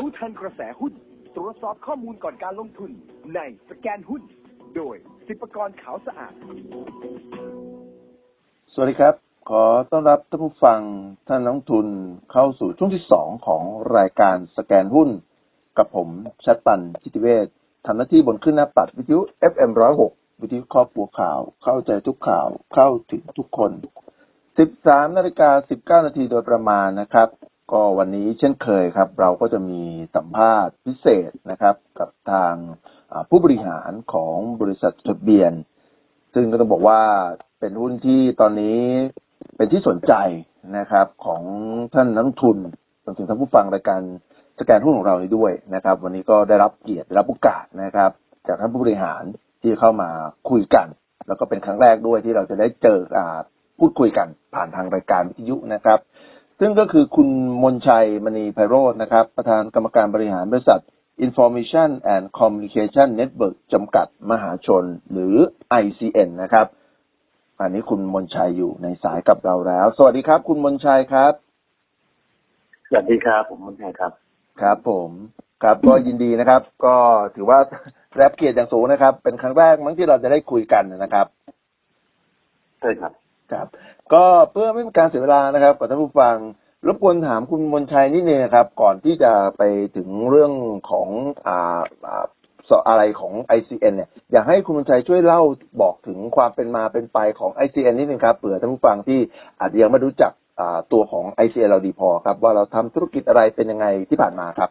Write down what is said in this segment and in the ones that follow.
รู้ทันกระแสหุ้น ตรวจสอบข้อมูลก่อนการลงทุน ในสแกนหุ้น โดยสิปกรขาวสะอาด สวัสดีครับ ขอต้อนรับท่านผู้ฟังท่านนักทุนเข้าสู่ช่วงที่สองของรายการสแกนหุ้น กับผมชัดปันจิติเวชทำหน้าที่บนขึ้นหน้าปัดวิทยุ FM 106วิทยุครอบครัวข่าว เข้าใจทุกข่าวเข้าถึงทุกคน 13นาฬิกา19นาทีโดยประมาณนะครับ ก็วันนี้เช่นเคยครับ เราก็จะมีสัมภาษณ์พิเศษนะครับ กับทางผู้บริหารของบริษัทจดทะเบียน ซึ่งก็ต้องบอกว่าเป็นหุ้นที่ตอนนี้เป็นที่สนใจนะครับ ของท่านนักทุนรวมถึงท่านผู้ฟังรายการสแกนหุ้นของเรานี้ด้วยนะครับ วันนี้ก็ได้รับเกียรติได้รับโอกาสนะครับ จากท่านผู้บริหารที่เข้ามาคุยกัน แล้วก็เป็นครั้งแรกด้วยที่เราจะได้เจออพูดคุยกันผ่านทางรายการวิทยุนะครับ ซึ่งก็คือคุณมนชัยมณีไพโรจน์นะครับ ประธานกรรมการบริหารบริษัท Information and Communication Network จำกัดมหาชน หรือ ICN นะครับ อันนี้คุณมนชัยอยู่ในสายกับเราแล้ว สวัสดีครับ คุณมนชัยครับ สวัสดีครับ ผมมุนชัยครับ ครับ ผมครับก็ยินดีนะครับ ก็ถือว่าได้รับเกียรติอย่างสูงนะครับ เป็นครั้งแรกมั้งที่เราจะได้คุยกันนะครับ ใช่ครับ ครับ ก็เพื่อไม่เป็นการเสียเวลานะครับกับท่านผู้ฟังรบกวนถามคุณมนชัยนิดนึงนะครับ ก่อนที่จะไปถึงเรื่องของอ่าอ่าสอะไรของ ICN เนี่ยอยากให้คุณมนชัยช่วยเล่าบอกถึงความเป็นมาเป็นไปของ ICN นิดนึงครับเผื่อท่านผู้ฟังที่อาจจะยังไม่รู้จักอ่าตัวของ ICN เราดีพอครับ ว่าเราทำธุรกิจอะไรเป็นยังไงที่ผ่านมาครับ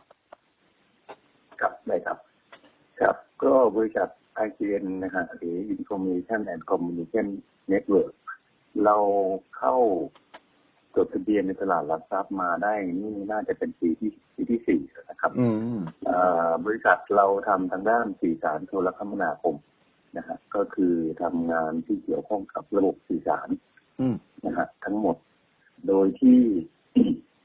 ครับได้ครับ ครับ ก็บริษัท ICN นะฮะหรือ Information and Communication Network เราเข้าจดทะเบียนในตลาดหลักทรัพย์มาได้นี่น่าจะเป็นปีที่ปีที่สี่แล้วนะครับอืมเอ่อบริษัทเราทำทางด้านสื่อสารโทรคมนาคมนะฮะก็คือทำงานที่เกี่ยวข้องกับระบบสื่อสารอืมนะฮะทั้งหมด โดยที่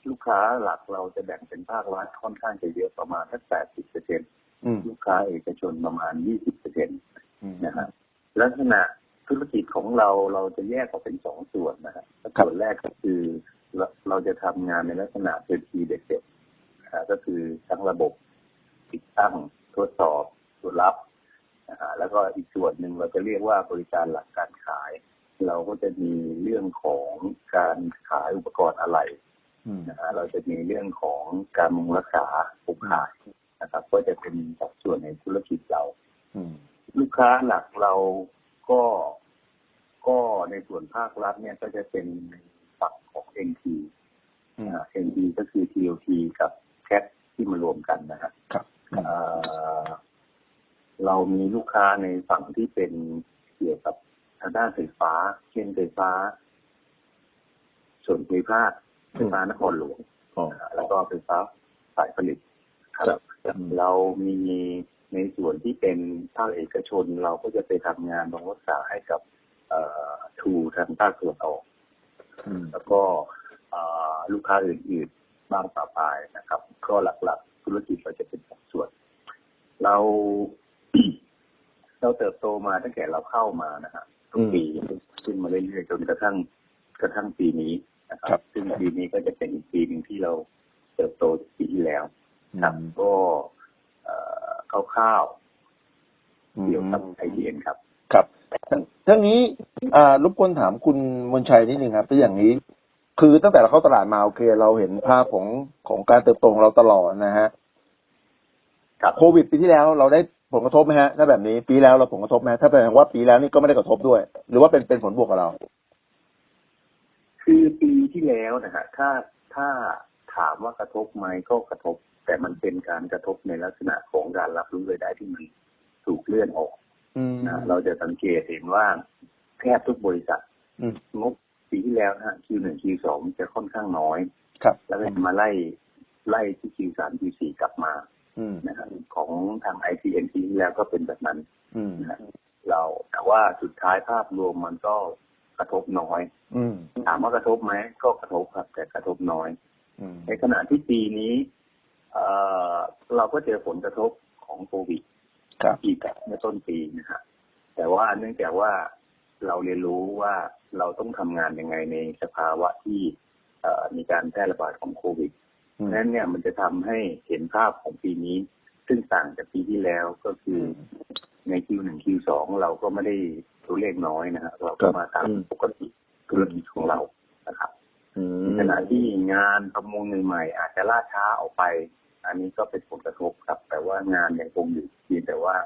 ลูกค้าหลักเราจะแบ่งเป็นภาครัฐค่อนข้างจะเยอะประมาณสักแปดสิบเปอร์เซ็นอืมลูกค้าเอกชนประมาณยี่สิบเปอร์เซ็นอืมนะฮะลักษณะ ธุรกิจของเราเราจะแยกออกเป็นสองส่วนนะฮะครับส่วนแรกก็คือเราเราจะทำงานในลักษณะเป็นทีเด็ดๆนะฮะก็คือทั้งระบบติดตั้งทดสอบตรวจรับนะฮะแล้วก็อีกส่วนหนึ่งเราจะเรียกว่าบริการหลักการขาย เราก็จะมีเรื่องของการขายอุปกรณ์อะไรอืมนะฮะเราจะมีเรื่องของการบำรุงรักษาผู้ขายนะครับ ก็จะเป็นสัดส่วนในธุรกิจเราอืมลูกค้าหลักเรา ก็ก็ในส่วนภาครัฐเนี่ยก็จะเป็นในฝั่งของ NT อืมนะฮะ NT ก็คือ TOT กับ CAT ที่มารวมกันนะฮะครับเอ่อเรามีลูกค้าในฝั่งที่เป็นเกี่ยวกับทางด้านไฟฟ้า เช่นไฟฟ้า ส่วนภูมิภาคไฟฟ้านครหลวงอ๋อนะฮะแล้วก็ไฟฟ้าฝ่ายผลิตครับครับเรามี ในส่วนที่เป็นภาคเอกชนเราก็จะไปทำงานบำรุงรักษาให้กับเอ่อทูทางภาคตะวันออกอืมแล้วก็เอ่อลูกค้าอื่นๆบ้างต่อไปนะครับ ก็หลักๆ ธุรกิจเราจะเป็นสองส่วน เราเราเติบโตมาตั้งแต่เราเข้ามานะฮะทุกปีขึ้นมาเรื่อยๆจนกระทั่งกระทั่งปีนี้นะคครัรับบซึ่งปีนี้ก็จะเป็นอีกปีหนึ่งที่เราเติบโตจากปีที่แล้วครับก็เอ่อ คร่าวๆเกี่ยวกับไอเดียนครับ ครับทั้งทั้งนี้อ่ารบกวนถามคุณมนชัยนิดนึงครับถ้าอย่างนี้ คือตั้งแต่เราเข้าตลาดมาโอเค เราเห็นภาพของของการเติบโตของเราตลอดนะฮะครับโควิดปีที่แล้วเราได้ผลกระทบไหมฮะถ้าแบบนี้ปีแล้วเราผลกระทบไหมถ้าแปลว่าปีแล้วนี่ก็ไม่ได้กระทบด้วย หรือว่าเป็นเป็นผลบวกกับเรา คือปีที่แล้วนะฮะถ้าถ้าถามว่ากระทบไหมก็กระทบ แต่มันเป็นการกระทบในลักษณะของการรับรู้รายได้ที่มันถูกเลื่อนออกอืมนะเราจะสังเกตเห็นว่าแทบทุกบริษัทอืมงบปีที่แล้วนะฮะ Q1 Q2 จะค่อนข้างน้อย ครับ แล้วก็มาไล่ไล่ที่ Q3 Q4 กลับมาอืมนะฮะของทาง ICN ปีที่แล้วก็เป็นแบบนั้นอืมนะฮะเราแต่ว่าสุดท้ายภาพรวมมันก็กระทบน้อยอืมถามว่ากระทบไหมก็กระทบครับ แต่กระทบน้อยอืมในขณะที่ปีนี้ เอ่อเราก็เจอผลกระทบของโควิดครับอีกเมื่อต้นปีนะฮะแต่ว่าเนื่องจากว่าเราเรียนรู้ว่าเราต้องทำงานยังไงในสภาวะที่เอ่อมีการแพร่ระบาดของโควิดเพราะฉะนั้นเนี่ยมันจะทำให้เห็นภาพของปีนี้ ซึ่งต่างจากปีที่แล้วก็คือใน Q1 Q2 เราก็ไม่ได้ตัวเลขน้อยนะฮะเราก็มาตามปกติธุรกิจของเรานะครับอืมในขณะที่งานประมูลใหม่ๆอาจจะล่าช้าออกไป อันนี้ก็เป็นผลกระทบครับ แต่ว่างานยังคงอยู่เพียงแต่ว่า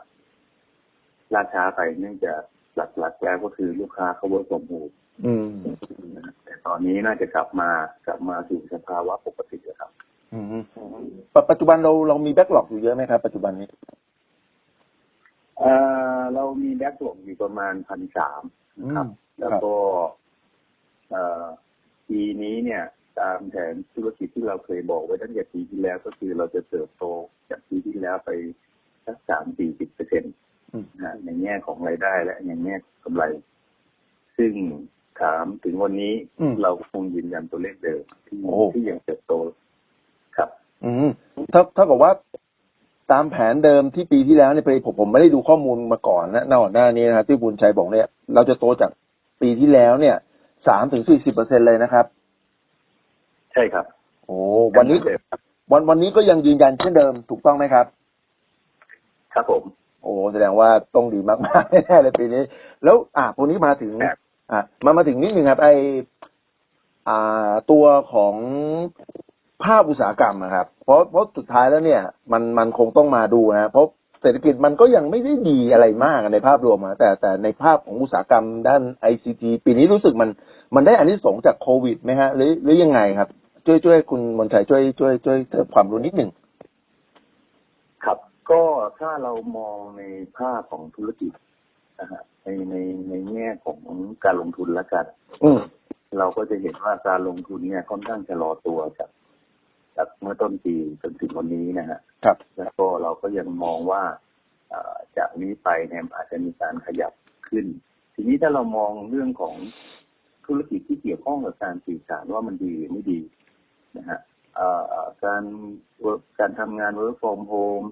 ล่าช้าไปเนื่องจากหลักๆแล้วก็คือลูกค้าเขาเวิร์กฟอร์มโฮมอืมแต่ตอนนี้น่าจะกลับมากลับมาสู่สภาวะปกติแล้วครับอืมปัจปัจจุบันเราเรามีแบ็กหลอกอยู่เยอะไหมครับปัจจุบันนี้เอ่อเรามีแบ็กหลวอยู่ประมาณพันสามนะครับอืมแล้วก็เอ่อปีนี้เนี่ย ตามแผนธุรกิจที่เราเคยบอกไว้ตั้งแต่ปีที่แล้ว ก็คือเราจะเติบโตจากปีที่แล้วไปสักสามสี่สิบเปอร์เซ็นต์อืมในแง่ของรายได้และในแง่ของกำไร ซึ่งถามถึงวันนี้อืมเราก็คงยืนยันตัวเลขเดิมที่โอ้ที่ยังเติบโตครับ อืมถ้าถ้ากับว่าตามแผนเดิมที่ปีที่แล้วเนี่ยไปผมผมไม่ได้ดูข้อมูลมาก่อนนะหน้าหน้านี้นะครับที่บุญชัยบอกเนี่ย เราจะโตจากปีที่แล้วเนี่ยสามถึงสี่สิบเปอร์เซ็นเลยนะครับใช่ครับ โอ้วันนี้เดิมครับวันวันนี้ก็ยังยืนยันเช่นเดิมถูกต้องไหมครับ ครับผม โอ้แสดงว่าต้องดีมากๆแน่ๆเลยปีนี้ แล้ว อะพวกนี้มาถึงครับอะมามาถึงนิดหนึ่งครับไออ่าตัวของภาพอุตสาหกรรมอะครับ เพราะเพราะสุดท้ายแล้วเนี่ย มันมันคงต้องมาดูนะเพราะเศรษฐกิจมันก็ยังไม่ได้ดีอะไรมากในภาพรวมอะแต่แต่ในภาพของอุตสาหกรรมด้านไอซีทีปีนี้รู้สึกมันมันได้อันนี้สงส์จากโควิดไหมฮะหรือหรือยังไงครับ ช่วยช่วยคุณมนชัยช่วยช่วยช่วยเพิ่มความรู้นิดหนึ่งครับก็ถ้าเรามองในภาพของธุรกิจนะฮะในในในแง่ของการลงทุนแล้วกันอืมเราก็จะเห็นว่าการลงทุนเนี่ยค่อนข้างจะรอตัวจากจากเมื่อต้นปีจนถึงวันนี้นะฮะครับ แล้วก็เราก็ยังมองว่าเอ่อจากนี้ไปเนี่ยอาจจะมีการขยับขึ้น ทีนี้ถ้าเรามองเรื่องของธุรกิจที่เกี่ยวข้องกับการสื่อสารว่ามันดีหรือไม่ดี นะฮะเอ่อการ work การทำงาน work from home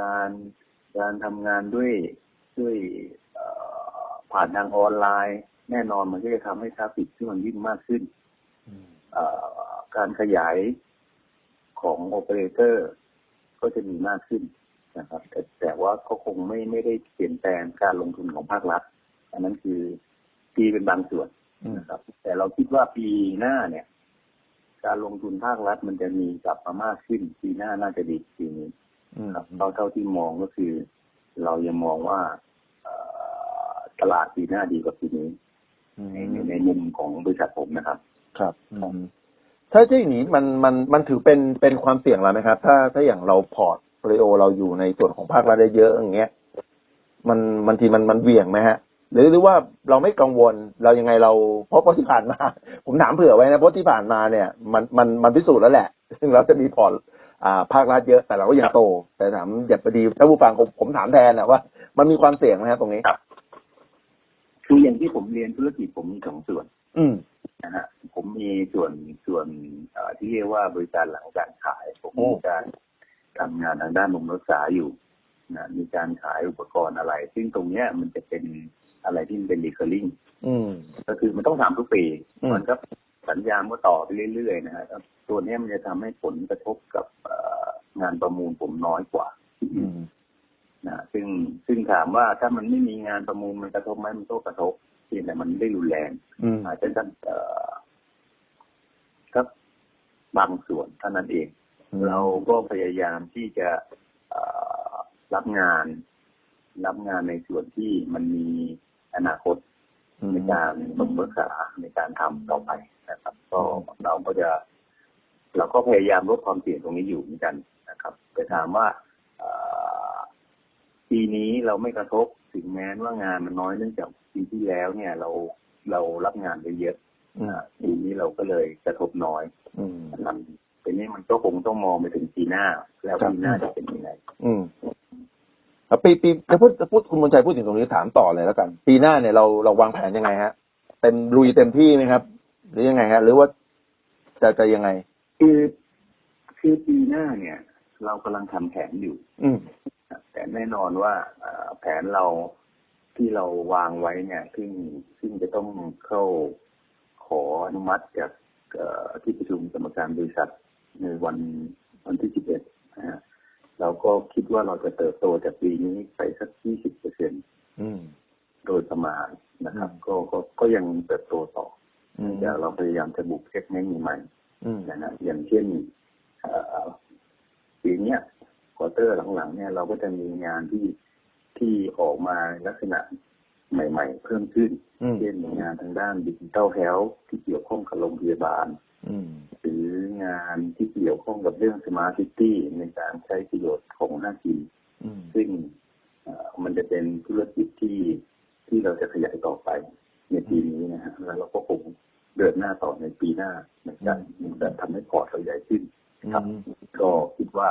การการทำงานด้วยด้วยเอ่อผ่านทางออนไลน์ แน่นอนมันก็จะทำให้ทราฟฟิกที่มันวิ่งมากขึ้นเอ่อการขยายของโอเปอเรเตอร์ ก็จะมีมากขึ้นนะครับ แต่แต่ว่าก็คงไม่ไม่ได้เปลี่ยนแปลงการลงทุนของภาครัฐ อันนั้นคือปีเป็นบางส่วนอืมนะครับ แต่เราคิดว่าปีหน้าเนี่ย การลงทุนภาครัฐมันจะมีกลับมามากขึ้นปีหน้าน่าจะดีกว่าปีนี้อืมครับเท่าเท่าที่มองก็คือ เรายังมองว่าเอ่อตลาดปีหน้าดีกว่าปีนี้อืมในในในมุมของบริษัทผมนะครับ ครับอืมถ้าที่อย่างนี้มันมันมันถือเป็นเป็นความเสี่ยงเราไหมครับ ถ้าถ้าอย่างเราพอร์ตโปรโอเราอยู่ในส่วนของภาครัฐได้เยอะอย่างเงี้ย มันบางทีมันมันเบี่ยงไหมฮะ หรือหรือว่าเราไม่กังวลเรายังไงเราเพราะเพราะที่ผ่านมา ผมถามเผื่อไว้นะเพราะที่ผ่านมาเนี่ย มันมันมันพิสูจน์แล้วแหละ ซึ่งเราจะมีพอร์ตอ่าภาครัฐเยอะแต่เราก็ยังโต แต่ถามอย่าพอดีถ้าผู้ฟังผมผมถามแทนนะว่า มันมีความเสี่ยงไหมฮะตรงนี้ครับคืออย่างที่ผมเรียนธุรกิจผมมีสองส่วน อืมนะฮะผมมีส่วนส่วนเอ่อที่เรียกว่าบริการหลังการขาย ผมโอ้มีการทำงานทางด้านบำรุงรักษาอยู่นะมีการขายอุปกรณ์อะไร ซึ่งตรงเนี้ยมันจะเป็น อะไรที่มันเป็น recurring อืมก็คือมันต้องทำทุกปีอืมมันก็สัญญามันก็ต่อไปเรื่อยๆนะฮะแล้วตัวเนี้ยมันจะทำให้ผลกระทบกับเอ่องานประมูลผมน้อยกว่าอืมนะซึ่งซึ่งถามว่าถ้ามันไม่มีงานประมูลมันกระทบไหมมันก็กระทบเพียงแต่มันไม่ได้รุนแรงอืมอาจจะสักเอ่อสักบางส่วนเท่านั้นเอง เราก็พยายามที่จะเอ่อรับงาน รับงานในส่วนที่มันมี อนาคตอืมในการบำรุงรักษาในการทำต่อไปนะครับ ก็เราก็จะ เราก็พยายามลดความเสี่ยงตรงนี้อยู่เหมือนกันนะครับแต่ถามว่าเอ่อปีนี้เราไม่กระทบถึงแม้ว่างานมันน้อยเนื่องจากปีที่แล้วเนี่ย เราเรารับงานไปเยอะอืมอ่าปีนี้เราก็เลยกระทบน้อยอืมนะครับทีนี้มันก็คงต้องมองไปถึงปีหน้า แล้วครับปีหน้าจะเป็นยังไงอืมแล้ว ปีปีจะพูดจะพูดคุณมนชัยพูดถึงตรงนี้ถามต่อเลยแล้วกัน ปีหน้าเนี่ยเราเราวางแผนยังไงฮะเต็มลุยเต็มที่ไหมครับ หรือยังไงฮะ หรือว่าจะจะยังไง คือคือปีหน้าเนี่ย เรากำลังทำแผนอยู่ อืมแต่แน่นอนว่าเอ่อแผนเราที่เราวางไว้เนี่ย ซึ่งซึ่งจะต้องเข้าขออนุมัติจากเอ่อที่ประชุมกรรมการบริษัทในวันวันที่สิบเอ็ดนะฮะเรา ก็คิดว่าเราจะเติบโตจากปีนี้ไปสักยี่สิบเปอร์เซ็นอืมโดยประมาณนะครับอืมก็ก็ก็ยังเติบโตต่ออืมเดี๋ยวเราพยายามจะบุกเทคนิคใหม่อืมๆนะฮะอย่างเช่นเอ่อปีเนี้ยควอเตอร์หลังๆ เนี่ยเราก็จะมีงานที่ที่ออกมาลักษณะใหม่ ๆ เพิ่มขึ้นอืมเช่นงานทางด้านดิจิทัลเฮลท์ที่เกี่ยวข้องกับโรงพยาบาลอืมหรือ งานที่เกี่ยวข้องกับเรื่องสมาร์ทซิตี้ในการใช้ประโยชน์ของ 5G อืมซึ่งเอ่อมันจะเป็นธุรกิจที่ที่เราจะขยายต่อไปในปีนี้นะฮะแล้วเราก็คงเดินหน้าต่อในปีหน้าเหมือนกันแต่ทำให้พอร์ตเราใหญ่ขึ้นครับก็คิดว่า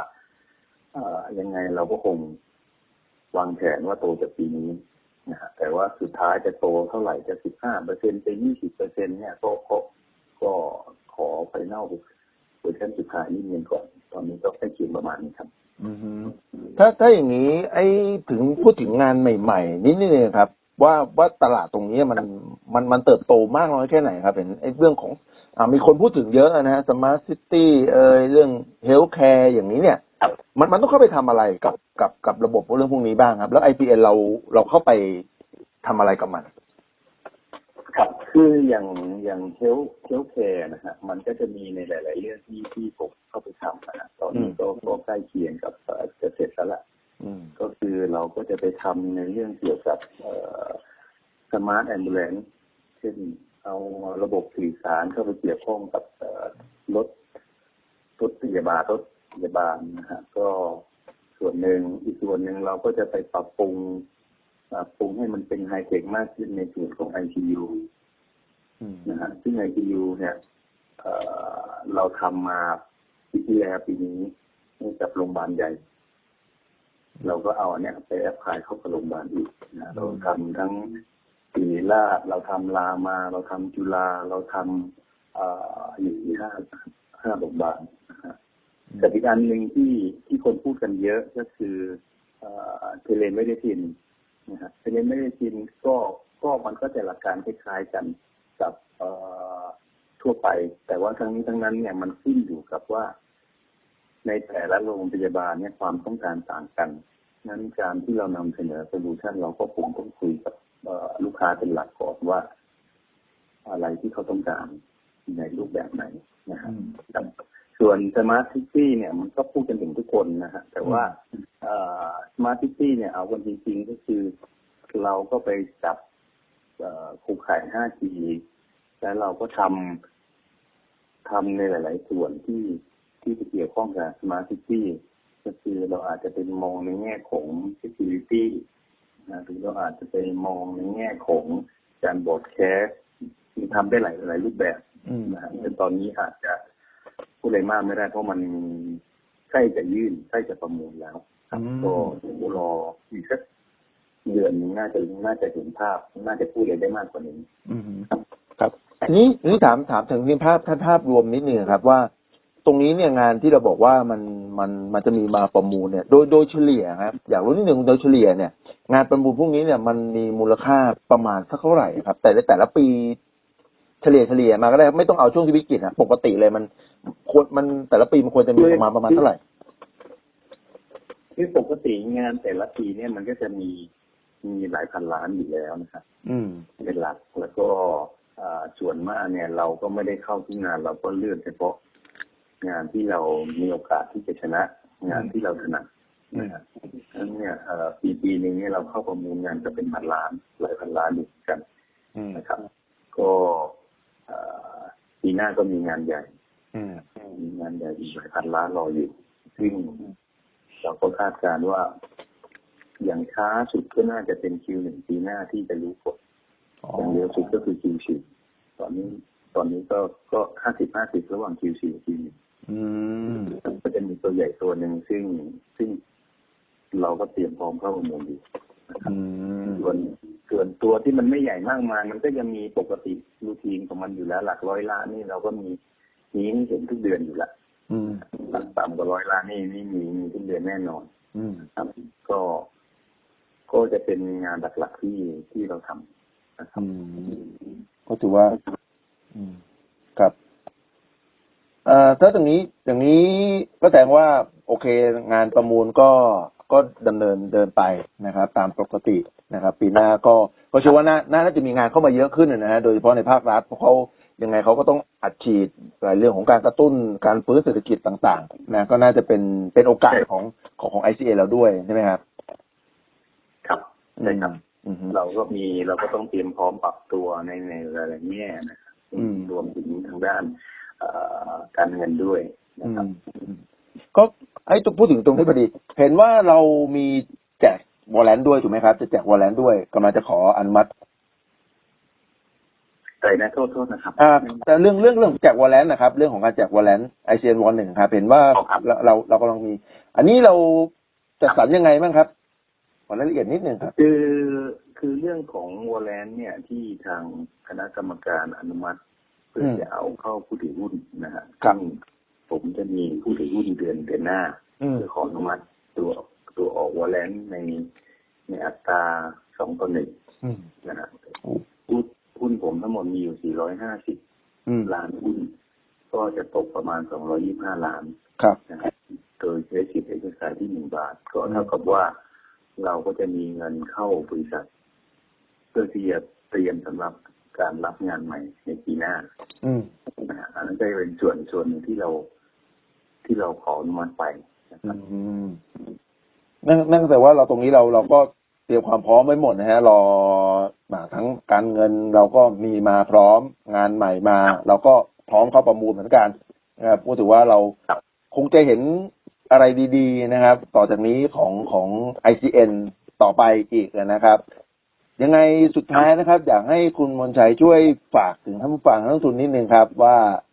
เอ่อยังไงเราก็คงวางแผนว่าโตจากปีนี้นะฮะแต่ว่าสุดท้ายจะโตเท่าไหร่จะสิบห้าเปอร์เซ็นต์จะยี่สิบเปอร์เซ็นเนี่ยก็ก็ก็ขอไฟนอลเวอร์ชันสุดท้ายนิดนึงก่อน ตอนนี้ก็ใกล้เคียงประมาณนี้ครับถ้าถ้าอย่างนี้ ไอ้ถึงพูดถึงงานใหม่ๆนิดนึงครับ ว่าว่าตลาดตรงนี้มันมันมันเติบโตมากน้อยแค่ไหนครับเห็นไอ้เรื่องของอ่ามีคนพูดถึงเยอะนะฮะสมาร์ทซิตี้เอ่ยเรื่องเฮลท์แคร์อย่างนี้เนี่ยมันมันต้องเข้าไปทำอะไรกับกับกับระบบเรื่องพวกนี้บ้างครับ แล้ว IPN เราเราเข้าไปทำอะไรกับมัน ครับคืออย่างอย่างเทลเทลแคร์นะฮะมันก็จะมีในหลาย ๆ เรื่องที่ที่ผมเข้าไปทำนะฮะตอนนี้อืมก็ก็ใกล้เคียงกับเอ่อจะเสร็จแล้วล่ะอืมก็คือเราก็จะไปทำในเรื่องเกี่ยวกับสมาร์ทแอมบูเลนเช่นเอาระบบสื่อสารเข้าไปเกี่ยวข้องกับเอ่อรถรถพยาบาลรถพยาบาลนะฮะก็ส่วนหนึ่งอีกส่วนหนึ่งเราก็จะไปปรับปรุง ปรับปรุงให้มันเป็นไฮเทคมากขึ้นในส่วนของ ICU อืมนะฮะซึ่ง ICU เนี่ยเอ่อเราทำมาปีที่แล้วปีนี้ให้กับโรงพยาบาลใหญ่ เราก็เอาอันเนี้ยไปแอพพลายเข้ากับโรงพยาบาลอีกนะเราทำทั้งศิริราชเราทำรามา เราทำจุฬาเราทำเอ่ออยู่ที่ห้าห้าโรงพยาบาลนะฮะแต่อีกอันหนึ่งที่ที่คนพูดกันเยอะก็คือเอ่อเทเลไม่ได้ทิน นะฮะเทเลไม่ได้ทินก็ก็มันก็จะหลักการคล้ายๆกันกับเอ่อทั่วไป แต่ว่าทั้งนี้ทั้งนั้นเนี่ยมันขึ้นอยู่กับว่า ในแต่ละโรงพยาบาลเนี่ยความต้องการต่างกันนั้นการที่เรานำเสนอโซลูชันเราก็คงต้องคุยกับเอ่อลูกค้าเป็นหลักก่อนว่า อะไรที่เขาต้องการในรูปแบบไหนนะฮะอืมครับ ส่วนสมาร์ทซิตี้เนี่ยมันก็พูดกันถึงทุกคนนะฮะแต่ว่าสมาร์ทซิตี้เนี่ยเอากันจริงๆก็คือเราก็ไปจับเอ่อโครงข่าย 5G แล้วเราก็ทำทำในหลาย ๆ ส่วนที่ที่จะเกี่ยวข้องกับ Smart City ก็คือเราอาจจะเป็นมองในแง่ของ security นะหรือเราอาจจะไปมองในแง่ของการบอดแคสต์ที่ทำได้หลายหลายรูปแบบอืมนะฮะแต่ตอนนี้อาจจะ พูดอะไรมากไม่ได้ เพราะมันใกล้จะยื่นใกล้จะประมูลแล้วอืมก็เดี๋ยวรออีกสักเดือนหนึงน่าจะน่าจะเห็นภาพ น่าจะพูดอะไรได้มากกว่านี้อืมครับอันนี้อันนี้ถามถามถึงภาพท่านภาพรวมนิดนึงครับว่า ตรงนี้เนี่ยงานที่เราบอกว่ามันมันมันจะมีมาประมูลเนี่ย โดยโดยเฉลี่ยครับ อยากรู้นิดนึงโดยเฉลี่ยเนี่ย งานประมูลพวกนี้เนี่ยมันมีมูลค่าประมาณสักเท่าไหร่ครับ แต่ละแต่ละปี เฉลี่ยเฉลี่ยมาก็ได้ครับไม่ต้องเอาช่วงที่วิกฤตนะปกติเลยมันควรมันแต่ละปีมันควรจะมีประมาณประมาณเท่าไหร่คือปกติงานแต่ละปีเนี่ยมันก็จะมีมีหลายพันล้านอยู่แล้วนะครับอืมเป็นหลักแล้วก็อ่าส่วนมากเนี่ย เราก็ไม่ได้เข้าทุกงานเราก็เลือกเฉพาะงานที่เรามีโอกาสที่จะชนะ งานที่เราถนัดนะครับฉะนั้นเนี่ยเอ่อปีปีหนึงเนี่ยเราเข้าประมูลงานจะเป็นพันล้านหลายพันล้านอยู่เหมือนกันอืมนะครับ ก็เอ่อ ปีหน้าก็มีงานใหญ่อืมมีงานใหญ่อีกหลายพันล้านรออยู่ซึ่งเราก็คาดการณ์ว่า อย่างช้าสุดก็น่าจะเป็นคิวหนึ่งปีหน้าที่จะรู้ผลอ๋ออย่างเร็วสุดก็คือคิวสี่ตอนนี้ตอนนี้ก็ก็ห้าสิบห้าสิบระหว่างคิวสี่คิวหนึ่งอืมก็จะมีตัวใหญ่ตัวหนึ่งซึ่งซึ่งเราก็เตรียมพร้อมเข้าประมูลอยู่อืมส่วน ส่วนตัวที่มันไม่ใหญ่มากมายมันก็ยังมีปกติรูทีนของมันอยู่แล้ว หลักร้อยล้านนี่เราก็มีมีให้เห็นทุกเดือนอยู่แล้วอืมหลักต่ำกว่าร้อยล้านนี่นี่มีมีทุกเดือนแน่นอนอืมครับก็ก็จะเป็นงานหลักๆที่ที่เราทำนะครับอืมก็ถือว่าอืมครับเอ่อถ้าตรงนี้อย่างนี้ก็แสดงว่า โอเค งานประมูลก็ ก็ดำเนินเดินไปนะครับ ตามปกตินะครับ ปีหน้าก็ก็เชื่อว่าน่าน่าจะมีงานเข้ามาเยอะขึ้นนะฮะโดยเฉพาะในภาครัฐเพราะเขายังไงเขาก็ต้องอัดฉีดหลายเรื่องของการกระตุ้นการฟื้นเศรษฐกิจต่างๆนะก็น่าจะเป็นเป็นโอกาสของของของ ICA เราด้วยใช่ไหมครับ ครับใช่ครับอืมอืมเราก็มีเราก็ต้องเตรียมพร้อมปรับตัวในในหลายๆแง่นะครับอืมรวมถึงทางด้านเอ่อการเงินด้วยอืนะครับ มอืมก็ไอ้พูดถึงตรงนี้พอดี เห็นว่าเรามีแจกวอลเลนด้วยถูกไหมครับ จะแจกวอลเลนด้วยกำลังจะขออนุมัติแต่นะโทษโทษนะครับอ่าแต่เรื่องเรื่องเรื่องแจกวอลเลนนะครับ เรื่องของการแจกวอลเลนไอเซียนวอลหนึ่งครับ เห็นว่าครับเราเราเรากำลังมี อันนี้เราจัดสรรยังไงบ้างครับขอรายละเอียดนิดนึงครับ คือคือเรื่องของวอลเลนเนี่ยที่ทางคณะกรรมการอนุมัติเพื่อมจะเอาเข้าผู้ถือหุ้นนะฮะครับซึ่ง ผมจะมีผู้ถือหุ้นเดือนเดือนหน้าอืมเพื่อขออนุมัติตัวตัวออกวอลเลนในในอัตราสองต่อหนึ่งอืมนะฮะโอ้หุ้นหุ้นผมทั้งหมดมีอยู่ 450อืมล้านหุ้น ก็จะตกประมาณ 225 ล้านครับนะครับโดยใช้สิทธิ์เอกสารที่หนึ่งบาท ก็อืมเท่ากับว่าเราก็จะมีเงินเข้าบริษัทเพื่อที่จะเตรียมสำหรับการรับงานใหม่ในปีหน้าอืมนะฮะอันนั้นก็จะเป็นส่วนส่วนหนึ่งที่เรา ที่เราขออนุมัติไปนะคอืรับมนั่นนั่นแปลว่าเราตรงนี้เราเราก็เตรียมความพร้อมไว้หมดนะฮะรอมาทั้งการเงินเราก็มีมาพร้อมงานใหม่มา เราก็พร้อมเข้าประมูลเหมือนกันนะครับพูดถึงว่าเราครับคงจะเห็นอะไรดีๆนะครับ ต่อจากนี้ของของ ICN ต่อไปอีกนะครับ ยังไงสุดท้ายนะครับ อยากให้คุณมนชัยช่วยฝากถึงท่านผู้ฟังนักลงทุนนิดนึงครับ ว่าอ่า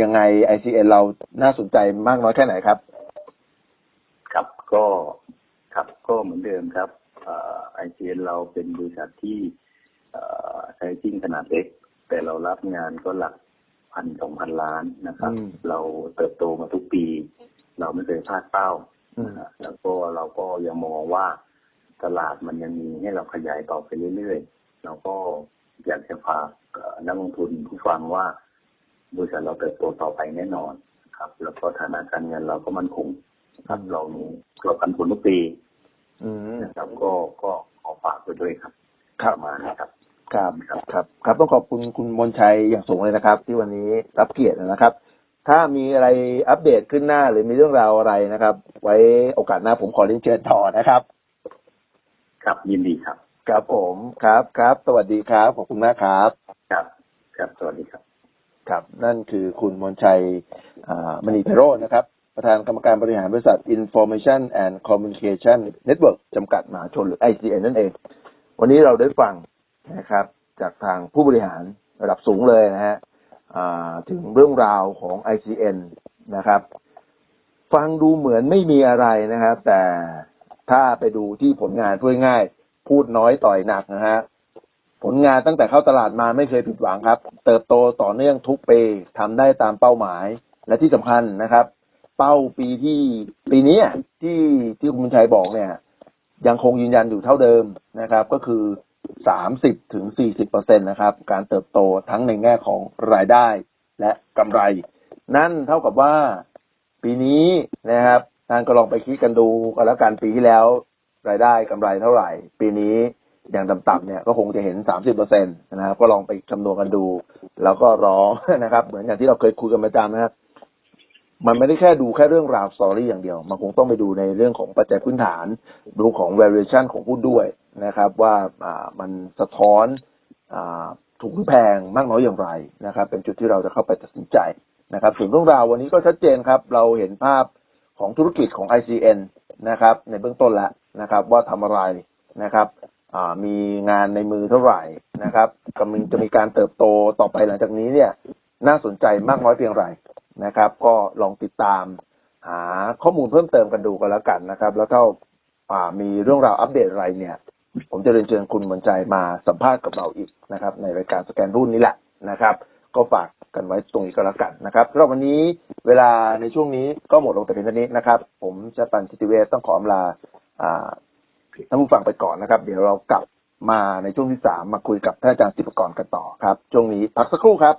ยังไง ICN เราน่าสนใจมากน้อยแค่ไหนครับ ครับก็ครับก็เหมือนเดิมครับไอเีเราเป็นบริษัทที่เอ่อใช้จิ้งขนาดเล็ก แต่เรารับงานก็หลักพันสองพันล้านนะครับอืมเราเติบโตมาทุกปี เราไม่เคยพลาดเป้าอืมนะฮะแล้วก็เราก็ยังมองว่าตลาดมันยังมีให้เราขยายต่อไปเรื่อยๆเราก็อยากจะฝากเอ่อนักลงทุนผู้ฟังว่า บริษัทเราเติบโตต่อไปแน่นอนครับ แล้วก็ฐานะการเงินเราก็มั่นคงครับเราเรากันผลทุกปีอืมนะครับก็ก็ขอฝากไปด้วยครับครับประมาณนะครับครับครับครับต้องขอบคุณคุณมนชัยอย่างสูงเลยนะครับ ที่วันนี้รับเกียรตินะครับ ถ้ามีอะไรอัปเดตขึ้นหน้าหรือมีเรื่องราวอะไรนะครับ ไว้โอกาสหน้าผมขอเรียนเชิญต่อนะครับ ครับยินดีครับ ครับผมครับครับ สวัสดีครับขอบคุณมากครับ ครับ ครับสวัสดีครับ ครับ นั่นคือคุณมนชัยมณีเพโรจน์นะครับ ประธานกรรมการบริหารบริษัท Information and Communication Network จำกัดมหาชนหรือ ICN นั่นเอง วันนี้เราได้ฟังนะครับ จากทางผู้บริหารระดับสูงเลยนะฮะถึงเรื่องราวของ ICN นะครับ ฟังดูเหมือนไม่มีอะไรนะครับ แต่ถ้าไปดูที่ผลงานพูดง่ายๆพูดน้อยต่อยหนักนะฮะ ผลงานตั้งแต่เข้าตลาดมาไม่เคยผิดหวังครับ เติบโตต่อเนื่องทุกปีทำได้ตามเป้าหมาย และที่สำคัญนะครับ เป้าปีที่ปีนี้ที่ที่คุณบุญชัยบอกเนี่ย ยังคงยืนยันอยู่เท่าเดิมนะครับ ก็คือสามสิบถึงสี่สิบเปอร์เซ็นตนะครับ การเติบโตทั้งในแง่ของรายได้และกำไร นั่นเท่ากับว่าปีนี้นะครับท่านก็ลองไปคิดกันดูกันแล้วกันปีที่แล้ว รายได้กำไรเท่าไหร่ ปีนี้ อย่างต่ำๆเนี่ยก็คงจะเห็นสามสิบเปอร์เซ็นตนะครับก็ลองไปคำนวณกันดู แล้วก็ร้องนะครับ เหมือนอย่างที่เราเคยคุยกันประจำนะครับมันไม่ได้แค่ดูแค่เรื่องราวสตอรี่อย่างเดียว มันคงต้องไปดูในเรื่องของปัจจัยพื้นฐาน ดูของ valuation ของหุ้นด้วยนะครับ ว่ามันสะท้อนอถูกหรือแพงมากน้อยอย่างไรนะครับ เป็นจุดที่เราจะเข้าไปตัดสินใจนะครับส่วนเรื่องราววันนี้ก็ชัดเจนครับ เราเห็นภาพของธุรกิจของ ICN นะครับ ในเบื้องต้นแล้วนะครับ ว่าทำอะไรนะครับ มีงานในมือเท่าไหร่นะครับกำลังจะมีการเติบโตต่อไปหลังจากนี้เนี่ย น่าสนใจมากน้อยเพียงไรนะครับ ก็ลองติดตามหาข้อมูลเพิ่มเติมกันดูกันแล้วกันนะครับ แล้วก็อ่ามีเรื่องราวอัปเดตอะไรเนี่ย ผมจะเรียนเชิญคุณมนใจมาสัมภาษณ์กับเราอีกนะครับ ในรายการสแกนรุ่นนี้แหละนะครับ ก็ฝากกันไว้ตรงนี้ก็แล้วกันนะครับสำหรับวันนี้เวลาในช่วงนี้ก็หมดลงแต่เพียงเท่านี้นะครับ ผมชปันชิติเวศต้องขออำลาอ่า ท่านผู้ฟังไปก่อนนะครับ เดี๋ยวเรากลับมาในช่วงที่สามมาคุยกับท่านอาจารย์สิบกรกันต่อครับ ช่วงนี้พักสักครู่ครับ